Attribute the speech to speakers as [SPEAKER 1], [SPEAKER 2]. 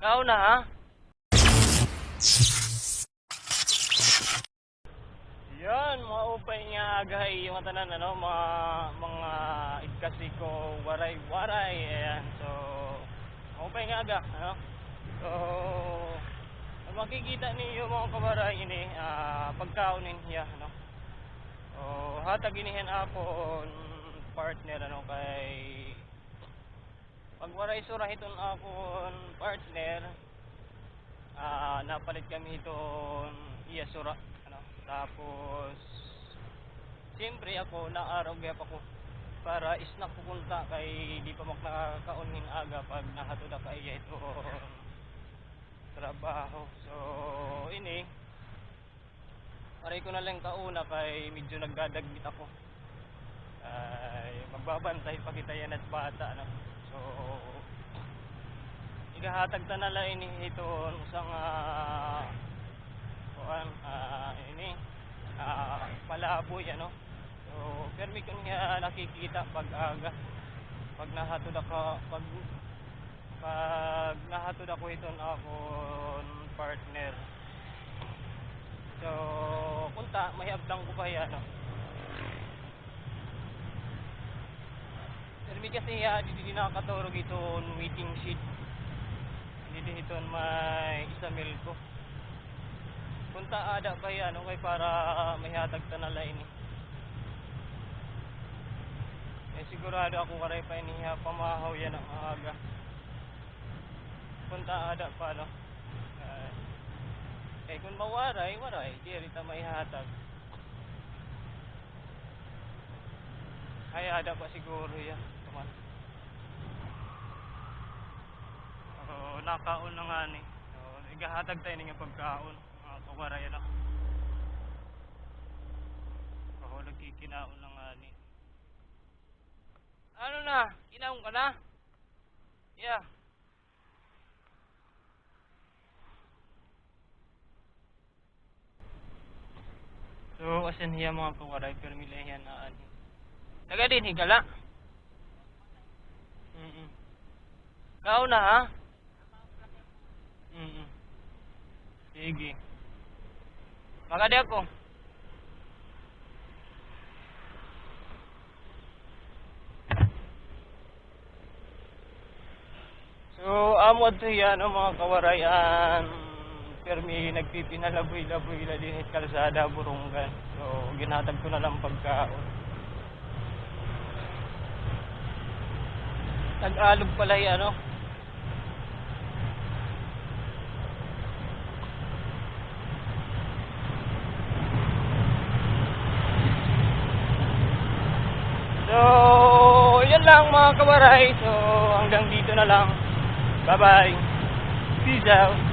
[SPEAKER 1] Ikaw na ha? Yan, mga upay nga agay yung tanan ano, mga mga igkasi ko waray-waray. Ayan, so mga upay nga aga, ano? So makikita niyo mga kabaray ini ah, pagkaunin niya, ano? So hatag inihen apon partner ano kay pag waray sura iton akon partner ah napalit kami iton iya sura ano tapos siyempre ako naaraw gyap ako para isnak pupunta kay di pa mak nakakaunhin aga pag nahatod ka iya ito trabaho so ini Aray ko na lang kauna kay medyo nagdadagbit ako ay magbabantay pa kita yan at bata no? So igahatag ta na lang ini ito usang uh, kuan ah, ini ah, palaboy ano so permi ko niya nakikita pag aga pag nahatod ako pag pag nahatod ako ito akon partner so kunta may abdang ko pa yan no? Permi kasi ya, di di nakakaturog iton waiting sheet. Din iton may isa mil ko. Punta ada pa yan, okay, para may hatag ta na lain eh. Eh sigurado ako karay pa iniha pamahaw yan ang aga. Punta ada pa no. Ah, eh kung mawaray, waray, di rita may hatag. Ay, ada pa siguro yan. Nakaon na nga ni. So, igahatag tayo nga pagkaon. Mga kawaray na. Oo, nagkikinaon na nga ni. Ano na? Kinaon ka na? Yeah. So, asan hiya mga kawaray, pero milayan na ani. Taga din higala. Mm. Kao na ha? Mm. Sige. Magadi ako. So, amod to yan ang mga kawarayan. Permi nagpipinalaboy-laboy la din kalsada burunggan. So, ginhatag ko na lang pagkaon. Tag-alog pala yung ano. So, yun lang mga kabaray. So, hanggang dito na lang. Bye-bye. Peace out.